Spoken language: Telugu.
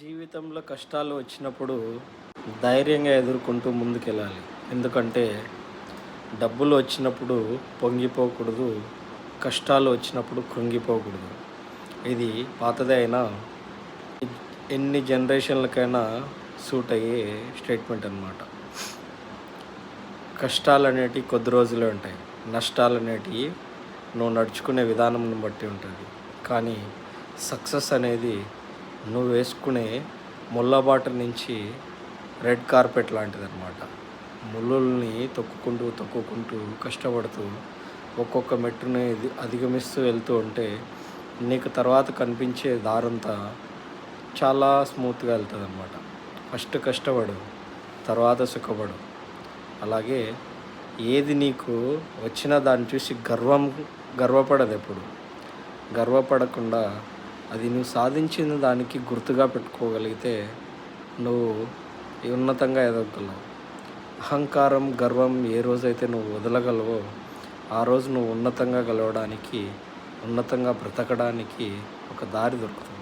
జీవితంలో కష్టాలు వచ్చినప్పుడు ధైర్యంగా ఎదుర్కొంటూ ముందుకెళ్ళాలి. ఎందుకంటే డబ్బులు వచ్చినప్పుడు పొంగిపోకూడదు కష్టాలు వచ్చినప్పుడు కృంగిపోకూడదు. ఇది పాతదే అయినా ఎన్ని జనరేషన్లకైనా సూట్ అయ్యే స్టేట్మెంట్ అనమాట కష్టాలు అనేటివి కొద్ది రోజులే ఉంటాయి. నష్టాలు అనేటివి నువ్వు నడుచుకునే విధానం బట్టి ఉంటుంది. కానీ సక్సెస్ అనేది నువ్వు వేసుకునే ముళ్ళబాట నుంచి రెడ్ కార్పెట్ లాంటిది అనమాట ముళ్ళుల్ని తొక్కుకుంటూ తొక్కుకుంటూ కష్టపడుతూ ఒక్కొక్క మెట్టుని ఇది అధిగమిస్తూ వెళ్తూ ఉంటే నీకు తర్వాత కనిపించే దారంతా చాలా స్మూత్గా వెళ్తుంది అనమాట ఫస్ట్ కష్టపడు తర్వాత సుఖపడు. అలాగే ఏది నీకు వచ్చినా దాన్ని చూసి గర్వం గర్వపడదు ఎప్పుడు గర్వపడకుండా అది నువ్వు సాధించిన దానికి గుర్తుగా పెట్టుకోగలిగితే నువ్వు ఉన్నతంగా ఎదగగలవు. అహంకారం గర్వం ఏ రోజైతే నువ్వు వదలగలవో ఆ రోజు నువ్వు ఉన్నతంగా గెలవడానికి ఉన్నతంగా బ్రతకడానికి ఒక దారి దొరుకుతుంది.